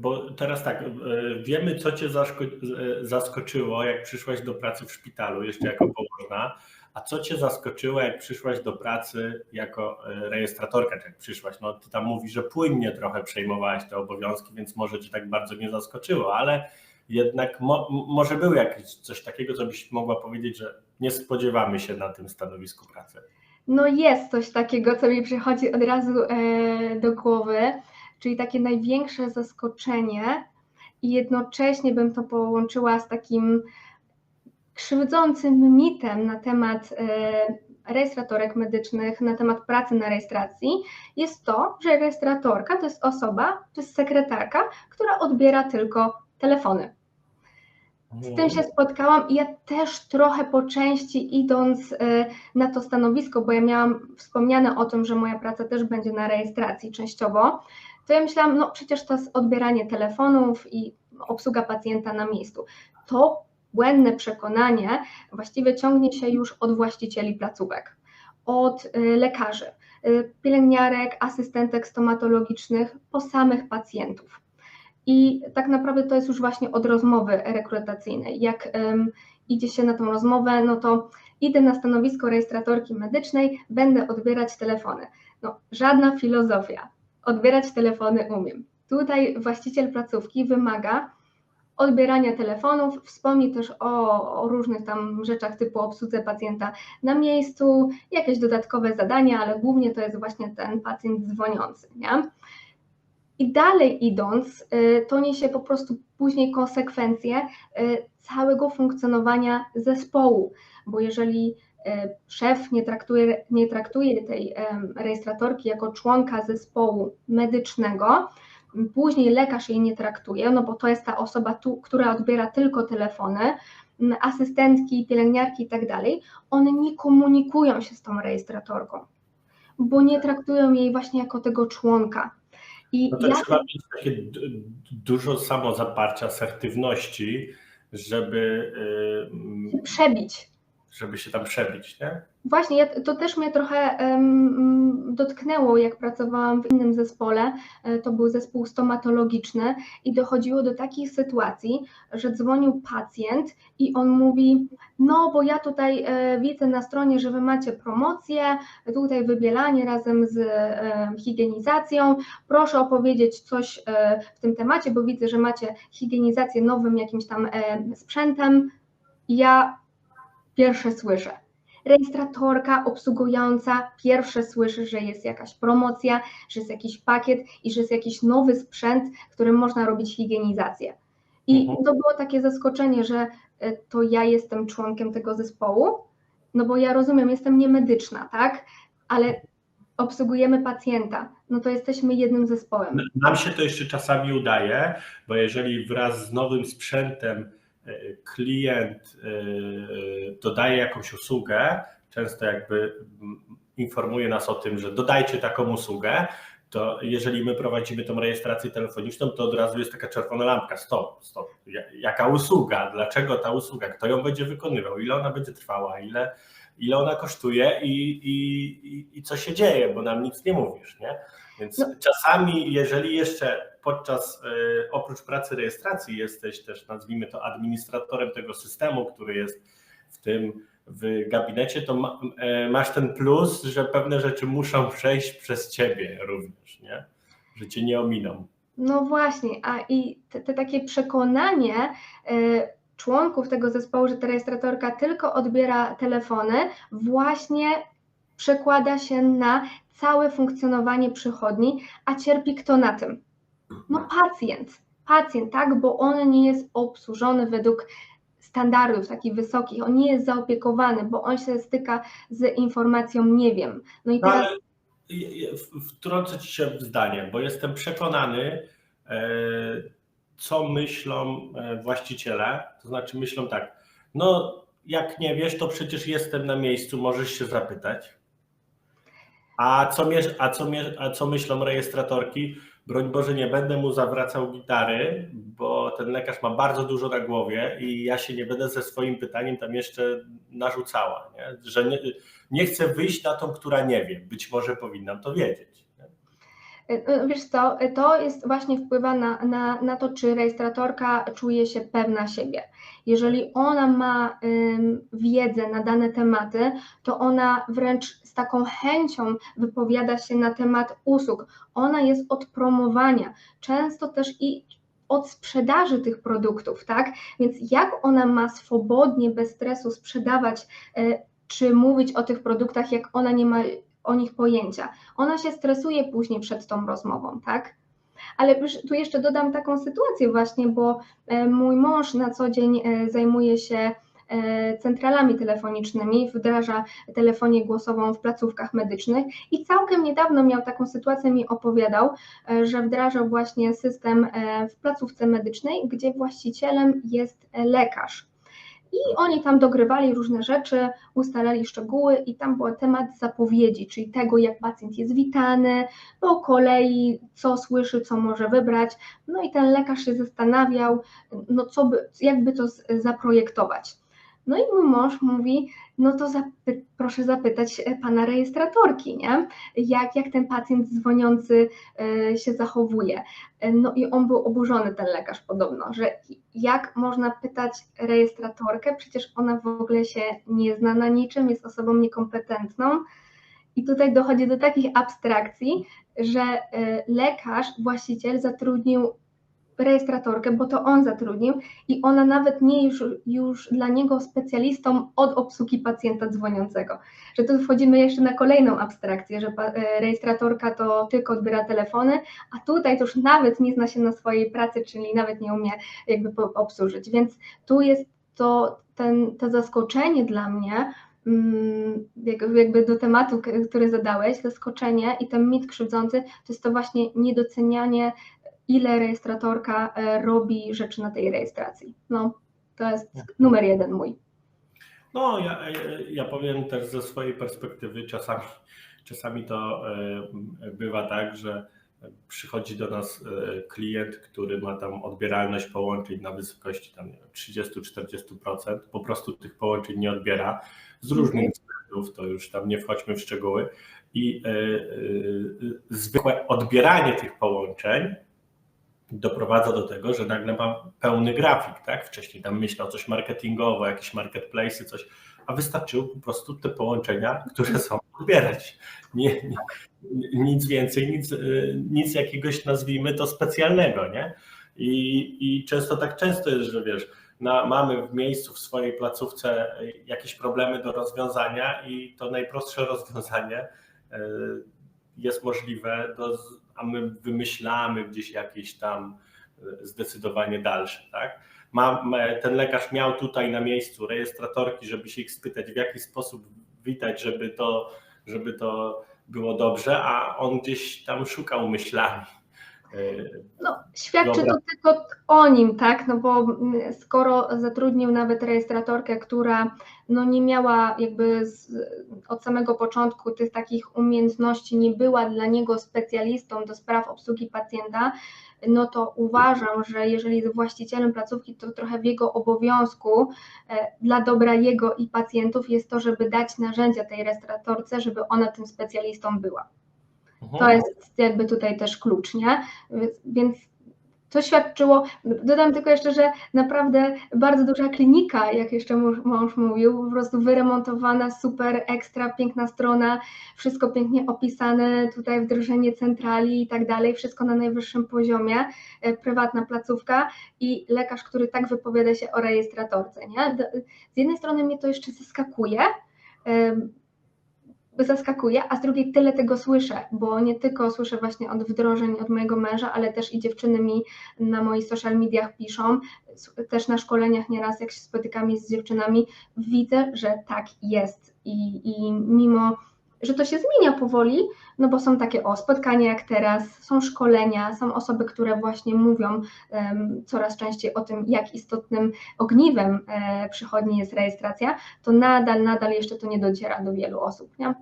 bo teraz tak, e, wiemy, co cię e, zaskoczyło, jak przyszłaś do pracy w szpitalu, jeszcze jako położna, a co cię zaskoczyło, jak przyszłaś do pracy jako e, rejestratorka, czy jak przyszłaś? No, ty tam mówisz, że płynnie trochę przejmowałaś te obowiązki, więc może cię tak bardzo nie zaskoczyło, ale jednak mo- może był jakiś coś takiego, co byś mogła powiedzieć, że nie spodziewamy się na tym stanowisku pracy. No jest coś takiego, co mi przychodzi od razu do głowy, czyli takie największe zaskoczenie i jednocześnie bym to połączyła z takim krzywdzącym mitem na temat e, rejestratorek medycznych, na temat pracy na rejestracji, jest to, że rejestratorka to jest osoba, to jest sekretarka, która odbiera tylko telefony. Z tym się spotkałam i ja też trochę po części idąc e, na to stanowisko, bo ja miałam wspomniane o tym, że moja praca też będzie na rejestracji częściowo, to ja myślałam, no przecież to jest odbieranie telefonów i obsługa pacjenta na miejscu. To błędne przekonanie właściwie ciągnie się już od właścicieli placówek, od e, lekarzy, e, pielęgniarek, asystentek stomatologicznych, po samych pacjentów. I tak naprawdę to jest już właśnie od rozmowy rekrutacyjnej. Jak um, idzie się na tą rozmowę, no to idę na stanowisko rejestratorki medycznej, będę odbierać telefony. No, żadna filozofia. Odbierać telefony umiem. Tutaj właściciel placówki wymaga odbierania telefonów, wspomni też o, o, różnych tam rzeczach typu obsłudze pacjenta na miejscu, jakieś dodatkowe zadania, ale głównie to jest właśnie ten pacjent dzwoniący. Nie? I dalej idąc, y, to niesie po prostu później konsekwencje y, całego funkcjonowania zespołu, bo jeżeli y, szef nie traktuje, nie traktuje tej rejestratorki jako członka zespołu medycznego, później lekarz jej nie traktuje, no bo to jest ta osoba, tu, która odbiera tylko telefony, asystentki, pielęgniarki i tak dalej, one nie komunikują się z tą rejestratorką, bo nie traktują jej właśnie jako tego członka. I no to ja... trzeba mieć takie dużo samozaparcia, asertywności, żeby przebić. Żeby się tam przebić, nie? Właśnie, ja, to też mnie trochę um, dotknęło, jak pracowałam w innym zespole. E, to był zespół stomatologiczny i dochodziło do takich sytuacji, że dzwonił pacjent i on mówi: No, bo ja tutaj e, widzę na stronie, że wy macie promocję, tutaj wybielanie razem z e, higienizacją. Proszę opowiedzieć coś w tym temacie, bo widzę, że macie higienizację nowym jakimś tam sprzętem. Ja pierwsze słyszę rejestratorka obsługująca pierwsze słyszy, że jest jakaś promocja, że jest jakiś pakiet i że jest jakiś nowy sprzęt, którym można robić higienizację. I mhm. to było takie zaskoczenie, że e, to ja jestem członkiem tego zespołu, no bo ja rozumiem, jestem niemedyczna, tak, ale obsługujemy pacjenta, no to jesteśmy jednym zespołem. Nam się to jeszcze czasami udaje, bo jeżeli wraz z nowym sprzętem klient e, dodaje jakąś usługę, często jakby informuje nas o tym, że dodajcie taką usługę, to jeżeli my prowadzimy tą rejestrację telefoniczną, to od razu jest taka czerwona lampka, stop, stop, jaka usługa, dlaczego ta usługa, kto ją będzie wykonywał, ile ona będzie trwała, ile, ile ona kosztuje? I, i, i co się dzieje, bo nam nic nie mówisz, nie? Więc no. czasami, jeżeli jeszcze podczas, e, oprócz pracy rejestracji jesteś też, nazwijmy to, administratorem tego systemu, który jest w tym w gabinecie, to e, masz ten plus, że pewne rzeczy muszą przejść przez ciebie również, nie? że cię nie ominą. No właśnie, a i te, te takie przekonanie y, członków tego zespołu, że ta rejestratorka tylko odbiera telefony, właśnie przekłada się na całe funkcjonowanie przychodni, a cierpi kto na tym? No pacjent, pacjent, tak, bo on nie jest obsłużony według standardów takich wysokich, on nie jest zaopiekowany, bo on się styka z informacją nie wiem. No i teraz... Ale wtrącę Ci się w zdanie, bo jestem przekonany, e, co myślą e, właściciele, to znaczy myślą tak, no jak nie wiesz, to przecież jestem na miejscu, możesz się zapytać. A co, a co, a co myślą rejestratorki? Broń Boże, nie będę mu zawracał gitary, bo ten lekarz ma bardzo dużo na głowie i ja się nie będę ze swoim pytaniem tam jeszcze narzucała, nie? że nie, nie chcę wyjść na tą, która nie wie. Być może powinnam to wiedzieć. Nie? E, Wiesz co, to jest właśnie wpływa na, na, na to, czy rejestratorka czuje się pewna siebie. Jeżeli ona ma ym, wiedzę na dane tematy, to ona wręcz z taką chęcią wypowiada się na temat usług. Ona jest od promowania, często też i od sprzedaży tych produktów, tak? Więc jak ona ma swobodnie, bez stresu sprzedawać, y, czy mówić o tych produktach, jak ona nie ma o nich pojęcia. Ona się stresuje później przed tą rozmową, tak? Ale tu jeszcze dodam taką sytuację właśnie, bo e, mój mąż na co dzień e, zajmuje się e, centralami telefonicznymi, wdraża telefonię głosową w placówkach medycznych i całkiem niedawno miał taką sytuację, mi opowiadał, że wdrażał właśnie system w placówce medycznej, gdzie właścicielem jest lekarz. I oni tam dogrywali różne rzeczy, ustalali szczegóły i tam był temat zapowiedzi, czyli tego, jak pacjent jest witany, po kolei, co słyszy, co może wybrać. No i ten lekarz się zastanawiał, no co by, jakby to zaprojektować. No i mój mąż mówi, no to zapy proszę zapytać e, pana rejestratorki, nie? Jak, jak ten pacjent dzwoniący y, się zachowuje. E, no i on był oburzony, ten lekarz podobno, że jak można pytać rejestratorkę, przecież ona w ogóle się nie zna na niczym, jest osobą niekompetentną. I tutaj dochodzi do takich abstrakcji, że lekarz, właściciel zatrudnił rejestratorkę, bo to on zatrudnił i ona nawet nie już, już dla niego specjalistą od obsługi pacjenta dzwoniącego. Że tu wchodzimy jeszcze na kolejną abstrakcję, że e, rejestratorka to tylko odbiera telefony, a tutaj to już nawet nie zna się na swojej pracy, czyli nawet nie umie jakby obsłużyć. Więc tu jest to ten, to zaskoczenie dla mnie, jakby do tematu, który zadałeś, zaskoczenie i ten mit krzywdzący, to jest to właśnie niedocenianie ile rejestratorka e, robi rzeczy na tej rejestracji. No, to jest mhm. numer jeden mój. No, ja, ja powiem też ze swojej perspektywy, czasami, czasami to e, bywa tak, że przychodzi do nas e, klient, który ma tam odbieralność połączeń na wysokości tam 30-40%, po prostu tych połączeń nie odbiera z różnych względów, to już tam nie wchodźmy w szczegóły. I zwykłe odbieranie tych połączeń doprowadza do tego, że nagle ma pełny grafik, tak? Wcześniej tam myślał coś marketingowo, jakieś marketplace'y, coś, a wystarczyło po prostu te połączenia, które są odbierać. Nie, nie, nic więcej, nic, nic jakiegoś nazwijmy to specjalnego, nie? I, I często tak często jest, że wiesz, na, mamy w miejscu, w swojej placówce jakieś problemy do rozwiązania i to najprostsze rozwiązanie e, jest możliwe do a my wymyślamy gdzieś jakieś tam e, zdecydowanie dalsze, tak? Ma, ten lekarz miał tutaj na miejscu rejestratorki, żeby się ich spytać, w jaki sposób witać, żeby to, żeby to było dobrze, a on gdzieś tam szukał myślami. E, no, świadczy Dobra. to tylko o nim, tak? No bo skoro zatrudnił nawet rejestratorkę, która no nie miała jakby z, od samego początku tych takich umiejętności, nie była dla niego specjalistą do spraw obsługi pacjenta, no to uważam, że jeżeli jest właścicielem placówki, to trochę w jego obowiązku e, dla dobra jego i pacjentów jest to, żeby dać narzędzia tej rejestratorce, żeby ona tym specjalistą była. To jest jakby tutaj też klucz, nie? Więc to świadczyło, dodam tylko jeszcze, że naprawdę bardzo duża klinika, jak jeszcze mąż mówił, po prostu wyremontowana, super, ekstra, piękna strona, wszystko pięknie opisane, tutaj wdrożenie centrali i tak dalej, wszystko na najwyższym poziomie, e, prywatna placówka i lekarz, który tak wypowiada się o rejestratorce, nie? Z jednej strony mnie to jeszcze zaskakuje, zaskakuje, a z drugiej tyle tego słyszę, bo nie tylko słyszę właśnie od wdrożeń od mojego męża, ale też i dziewczyny mi na moich social mediach piszą, też na szkoleniach nieraz jak się spotykam z dziewczynami, widzę, że tak jest i, i mimo że to się zmienia powoli, no bo są takie o spotkania jak teraz, są szkolenia, są osoby, które właśnie mówią um, coraz częściej o tym, jak istotnym ogniwem e, przychodni jest rejestracja, to nadal, nadal jeszcze to nie dociera do wielu osób. Nie?